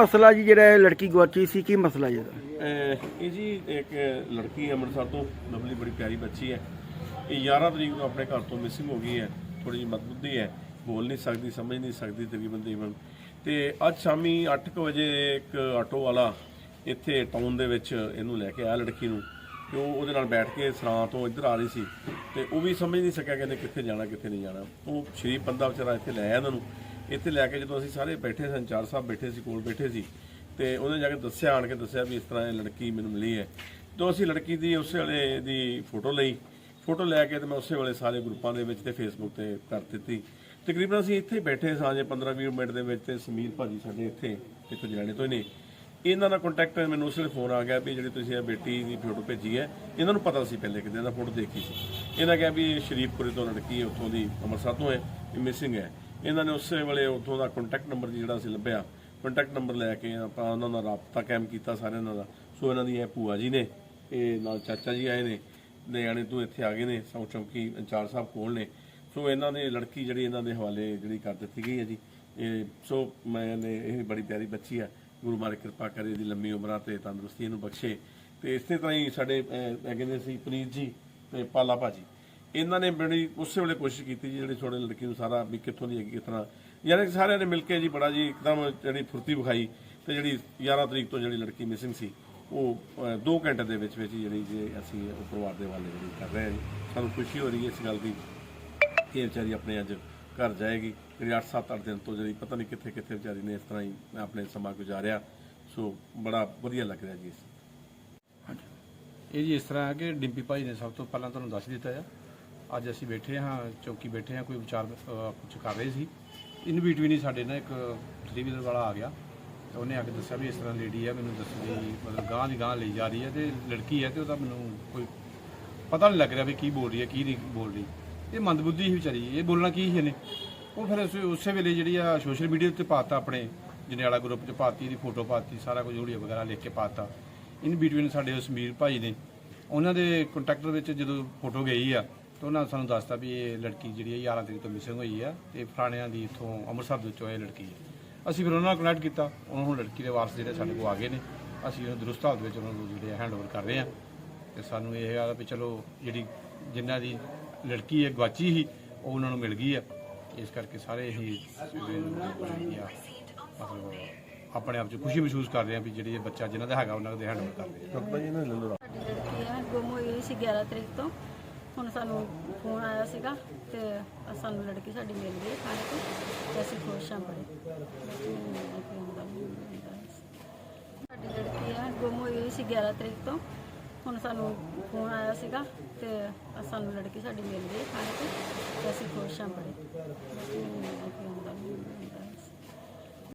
ਮਸਲਾ ਜੀ ਜਿਹੜਾ ਇਹ ਲੜਕੀ ਗੁਆਚੀ ਸੀ, ਕੀ ਮਸਲਾ ਜੀ ਇਹਦਾ? ਅਹ ਇਹ ਜੀ ਇੱਕ ਲੜਕੀ ਅੰਮ੍ਰਿਤਸਰ ਤੋਂ ਲਵਲੀ ਬੜੀ ਪਿਆਰੀ ਬੱਚੀ ਹੈ। ਇਹ 11 ਤਰੀਕ ਨੂੰ ਆਪਣੇ ਘਰ ਤੋਂ ਮਿਸਿੰਗ ਹੋ ਗਈ ਹੈ। ਥੋੜੀ ਜਿਹੀ ਮਤਬੁੱਧੀ ਹੈ। ਬੋਲ ਨਹੀਂ ਸਕਦੀ, ਸਮਝ ਨਹੀਂ ਸਕਦੀ ਤਕਰੀਬਨ ਤਕਰੀਬਨ। ਤੇ ਅੱਜ ਸ਼ਾਮੀ 8:00 ਵਜੇ ਇੱਕ ਆਟੋ ਵਾਲਾ ਇੱਥੇ ਟਾਊਨ ਦੇ ਵਿੱਚ ਇਹਨੂੰ ਲੈ ਕੇ ਆਇਆ ਲੜਕੀ ਨੂੰ ਤੇ ਉਹ ਉਹਦੇ ਨਾਲ ਬੈਠ ਕੇ ਸਰਾਂ ਤੋਂ ਇੱਧਰ ਆ ਰਹੀ ਸੀ। ਤੇ ਉਹ ਵੀ ਸਮਝ ਨਹੀਂ ਸਕਿਆ ਕਿ ਇਹਨੇ ਕਿੱਥੇ ਜਾਣਾ, ਕਿੱਥੇ ਨਹੀਂ ਜਾਣਾ। ਉਹ ਸ਼ਰੀਫ ਬੰਦਾ ਵਿਚਾਰਾ ਇੱਥੇ ਲੈ ਆਇਆ ਇਹਨਾਂ ਨੂੰ। ਇੱਥੇ ਲੈ ਕੇ ਜਦੋਂ ਅਸੀਂ ਸਾਰੇ ਬੈਠੇ ਸੰਚਾਰ ਸਾਹਿਬ ਬੈਠੇ ਸੀ, ਕੋਲ ਬੈਠੇ ਸੀ, ਤੇ ਉਹਨੇ ਜਾ ਕੇ ਦੱਸਿਆ, ਆਣ ਕੇ ਦੱਸਿਆ ਵੀ ਇਸ ਤਰ੍ਹਾਂ ਇਹ ਲੜਕੀ ਮੈਨੂੰ ਮਿਲੀ ਹੈ। ਤੋਂ ਅਸੀਂ ਲੜਕੀ ਦੀ ਉਸੇ ਵੇਲੇ ਦੀ ਫੋਟੋ ਲਈ। ਫੋਟੋ ਲੈ ਕੇ ਤੇ ਮੈਂ ਉਸੇ ਵੇਲੇ ਸਾਰੇ ਗਰੁੱਪਾਂ ਦੇ ਵਿੱਚ ਤੇ ਫੇਸਬੁੱਕ ਤੇ ਕਰ ਦਿੱਤੀ। ਤਕਰੀਬਨ ਅਸੀਂ ਇੱਥੇ ਬੈਠੇ ਸਾਂ, ਜੇ 15-20 ਮਿੰਟ ਦੇ ਵਿੱਚ ਤੇ ਸਮੀਰ ਭਾਜੀ ਸਾਡੇ ਇੱਥੇ ਇੱਕ ਜਣੇ ਤੋਂ ਹੀ ਨੇ। ਇਹਨਾਂ ਦਾ ਕੰਟੈਕਟ ਮੈਨੂੰ ਉਸੇ ਵੇਲੇ ਫੋਨ ਆ ਗਿਆ ਵੀ ਜਿਹੜੀ ਤੁਸੀਂ ਇਹ ਬੇਟੀ ਦੀ ਫੋਟੋ ਭੇਜੀ ਹੈ, ਇਹਨਾਂ ਨੂੰ ਪਤਾ ਸੀ ਪਹਿਲੇ ਕਿਤੇ ਦਾ ਫੋਟੋ ਦੇਖੀ ਸੀ। ਇਹਨਾਂ ਕਿਹਾ ਵੀ ਇਹ ਸ਼ਰੀਫਪੁਰੇ ਤੋਂ ਲੜਕੀ ਹੈ, ਉੱਥੋਂ ਦੀ ਅੰਮ੍ਰਿਤਸਰ ਤੋਂ ਹੈ ਇਹ ਮਿਸਿੰਗ ਹੈ। ਇਹਨਾਂ ਨੇ ਉਸੇ ਵੇਲੇ ਉੱਥੋਂ ਦਾ ਕੰਟੈਕਟ ਨੰਬਰ ਜਿਹੜਾ ਸੀ ਲੱਭਿਆ ਕੰਟੈਕਟ ਨੰਬਰ ਲੈ ਕੇ ਆਪਾਂ ਉਹਨਾਂ ਨਾਲ ਰਾਬਤਾ ਕਾਇਮ ਕੀਤਾ ਸਾਰਿਆਂ ਨਾਲ। ਸੋ ਇਹਨਾਂ ਦੀ ਇਹ ਭੂਆ ਜੀ ਨੇ, ਇਹ ਨਾਲ ਚਾਚਾ ਜੀ ਆਏ ਨੇ, ਨਿਆਣੇ ਤੋਂ ਇੱਥੇ ਆ ਗਏ ਨੇ, ਸੌ ਚੌਂਕੀ ਇੰਚਾਰਜ ਸਾਹਿਬ ਕੋਲ ਨੇ। ਸੋ ਇਹਨਾਂ ਨੇ, ਲੜਕੀ ਜਿਹੜੀ ਇਹਨਾਂ ਦੇ ਹਵਾਲੇ ਜਿਹੜੀ ਕਰ ਦਿੱਤੀ ਗਈ ਹੈ ਜੀ, ਇਹ ਸੋ ਮੈਂ ਨੇ ਇਹ ਬੜੀ ਪਿਆਰੀ ਬੱਚੀ ਹੈ ਗੁਰੂ ਮਾਰੇ ਕਿਰਪਾ ਕਰੇ, ਇਹਦੀ ਲੰਮੀ ਉਮਰਾਂ ਤੇ ਤੰਦਰੁਸਤੀ ਇਹਨੂੰ ਬਖਸ਼ੇ। ਤੇ ਇਸੇ ਤਰ੍ਹਾਂ ਹੀ ਸਾਡੇ ਇਹ ਕਹਿੰਦੇ ਸੀ ਪਨੀਤ ਜੀ ਤੇ ਪਾਲਾ ਭਾਜੀ। ਇਹਨਾਂ ਨੇ ਬੜੀ ਉਸੇ ਵੇਲੇ ਕੋਸ਼ਿਸ਼ ਕੀਤੀ ਜੀ, ਜਿਹੜੀ ਛੋਟੇ ਲੜਕੀ ਨੂੰ ਸਾਰਾ ਵੀ ਕਿੱਥੋਂ ਦੀ ਹੈਗੀ ਕਿਤਨਾ ਯਾਨੀ ਕਿ ਸਾਰਿਆਂ ਨੇ ਮਿਲ ਕੇ ਜੀ ਬੜਾ ਜੀ ਇੱਕਦਮ ਜਿਹੜੀ ਫੁਰਤੀ ਵਿਖਾਈ ਤੇ ਜਿਹੜੀ 11 ਤਰੀਕ ਤੋਂ ਜਿਹੜੀ ਲੜਕੀ ਮਿਸਿੰਗ ਸੀ, ਉਹ 2 ਘੰਟੇ ਦੇ ਵਿੱਚ ਵਿੱਚ ਜਿਹੜੀ ਜੇ ਅਸੀਂ ਉਹ ਪਰਿਵਾਰ ਦੇ ਵਾਲੇ ਜਿਹੜੀ ਕਰ ਰਹੇ ਹਾਂ ਜੀ। ਸਾਨੂੰ ਖੁਸ਼ੀ ਹੋ ਰਹੀ ਹੈ ਇਸ ਗੱਲ ਦੀ ਕਿ ਵਿਚਾਰੀ ਆਪਣੇ ਅੱਜ ਘਰ ਜਾਏਗੀ। ਜਿਹੜੀ 8-7 ਦਿਨ ਤੋਂ ਜਿਹੜੀ ਪਤਾ ਨਹੀਂ ਕਿੱਥੇ ਕਿੱਥੇ ਵਿਚਾਰੀ ਨੇ ਇਸ ਤਰ੍ਹਾਂ ਹੀ ਆਪਣੇ ਸਮਾਂ ਗੁਜ਼ਾਰਿਆ। ਸੋ ਬੜਾ ਵਧੀਆ ਲੱਗ ਰਿਹਾ ਜੀ ਇਹ ਜੀ ਇਸ ਤਰ੍ਹਾਂ ਹੈ ਕਿ ਡਿੰਪੀ ਭਾਈ ਨੇ ਸਭ ਤੋਂ ਪਹਿਲਾਂ ਤੁਹਾਨੂੰ ਦੱਸ ਦਿੱਤਾ ਆ ਅੱਜ ਅਸੀਂ ਬੈਠੇ ਹਾਂ, ਚੌਕੀ ਬੈਠੇ ਹਾਂ, ਕੋਈ ਵਿਚਾਰ ਕੁਝ ਕਰ ਰਹੇ ਸੀ। ਇਨ ਬਿਟਵੀਨ ਹੀ ਸਾਡੇ ਨਾਲ ਇੱਕ ਥ੍ਰੀ ਵੀਲਰ ਵਾਲਾ ਆ ਗਿਆ। ਤੇ ਉਹਨੇ ਆ ਕੇ ਦੱਸਿਆ ਵੀ ਇਸ ਤਰ੍ਹਾਂ ਲੇਡੀ ਆ, ਮੈਨੂੰ ਦੱਸਦੀ ਮਤਲਬ ਗਾਂ ਦੀ ਗਾਂ ਲਈ ਜਾ ਰਹੀ ਹੈ ਤੇ ਲੜਕੀ ਹੈ ਤੇ ਉਹਦਾ ਮੈਨੂੰ ਕੋਈ ਪਤਾ ਨਹੀਂ ਲੱਗ ਰਿਹਾ ਵੀ ਕੀ ਬੋਲ ਰਹੀ ਹੈ, ਕੀ ਨਹੀਂ ਬੋਲ ਰਹੀ। ਇਹ ਮੰਦਬੁੱਧੀ ਹੀ ਵਿਚਾਰੀ, ਇਹ ਬੋਲਣਾ ਕੀ ਸੀ ਇਹਨੇ? ਉਹ ਫਿਰ ਉਸੇ- ਉਸੇ ਵੇਲੇ ਜਿਹੜੀ ਆ ਸੋਸ਼ਲ ਮੀਡੀਆ ਉੱਤੇ ਪਾਤਾ ਆਪਣੇ ਜਨਿਆਲਾ ਗਰੁੱਪ 'ਚ ਪਾਤੀ ਦੀ ਫੋਟੋ ਪਾਤੀ, ਸਾਰਾ ਕੁਝ ਵੀਡੀਓ ਵਗੈਰਾ ਲਿਖ ਕੇ ਪਾਤਾ। ਇਨ ਬਿਟਵੀਨ ਸਾਡੇ ਉਹ ਸਮੀਰ ਭਾਈ ਨੇ, ਉਹਨਾਂ ਦੇ ਕੰਟੈਕਟ ਵਿੱਚ ਜਦੋਂ ਫੋਟੋ ਗਈ ਆ ਤਾਂ ਉਹਨਾਂ ਨੇ ਸਾਨੂੰ ਦੱਸਤਾ ਵੀ ਇਹ ਲੜਕੀ ਜਿਹੜੀ ਹੈ 11 ਤਰੀਕ ਤੋਂ ਮਿਸਿੰਗ ਹੋਈ ਆ ਤੇ ਫਲਾਣਿਆਂ ਦੀ ਇੱਥੋਂ ਅੰਮ੍ਰਿਤਸਰ ਦੇ ਵਿੱਚੋਂ ਇਹ ਲੜਕੀ ਹੈ। ਅਸੀਂ ਫਿਰ ਉਹਨਾਂ ਨਾਲ ਕਨੈਕਟ ਕੀਤਾ, ਉਹਨਾਂ ਨੂੰ ਲੜਕੀ ਦੇ ਵਾਰਸ ਜਿਹੜੇ ਸਾਡੇ ਕੋਲ ਆ ਗਏ ਨੇ, ਅਸੀਂ ਉਹਨੂੰ ਦਰੁਸਤ ਹਾਲਤ ਵਿੱਚ ਉਹਨਾਂ ਨੂੰ ਜਿਹੜੇ ਹੈਂਡਓਵਰ ਕਰ ਰਹੇ ਹਾਂ। ਤੇ ਸਾਨੂੰ ਇਹ ਆ ਵੀ ਚਲੋ ਜਿਹੜੀ ਜਿਨ੍ਹਾਂ ਦੀ ਲੜਕੀ ਹੈ ਗਵਾਚੀ ਸੀ, ਉਹ ਉਹਨਾਂ ਨੂੰ ਮਿਲ ਗਈ ਆ। ਇਸ ਕਰਕੇ ਸਾਰੇ ਹੀ ਆ ਮਤਲਬ ਆਪਣੇ ਆਪ 'ਚ ਖੁਸ਼ੀ ਮਹਿਸੂਸ ਕਰ ਰਹੇ ਆ ਵੀ ਜਿਹੜੀ ਇਹ ਬੱਚਾ ਜਿਨ੍ਹਾਂ ਦਾ ਹੈਗਾ, ਉਹਨਾਂ ਦੇ ਹੈਂਡਓਵਰ ਕਰ ਰਹੇ ਆ ਡਾਕਟਰ ਜੀ ਇਹਨਾਂ ਨੇ ਲੜਕੀ ਹੈ, ਗੁੰਮ ਹੋਈ ਸੀ 11 ਤਰੀਕ ਤੋਂ। ਹੁਣ ਸਾਨੂੰ ਫੋਨ ਆਇਆ ਸੀਗਾ ਤੇ ਸਾਨੂੰ ਲੜਕੀ ਸਾਡੀ ਮਿਲ ਗਈ ਥਾਣੇ ਤੋਂ ਤੇ ਅਸੀਂ ਖੁਸ਼ ਹਾਂ ਬੜੇ। ਸਾਡੀ ਲੜਕੀ ਹੈ, ਗੁੰਮ ਹੋਈ ਹੋਈ ਸੀ 11 ਤਰੀਕ ਤੋਂ। ਹੁਣ ਸਾਨੂੰ ਫੋਨ ਆਇਆ ਸੀਗਾ ਤੇ ਸਾਨੂੰ ਲੜਕੀ ਸਾਡੀ ਮਿਲ ਗਈ ਥਾਣੇ ਤੋਂ ਤੇ ਅਸੀਂ ਖੁਸ਼ ਹਾਂ ਬੜੇ।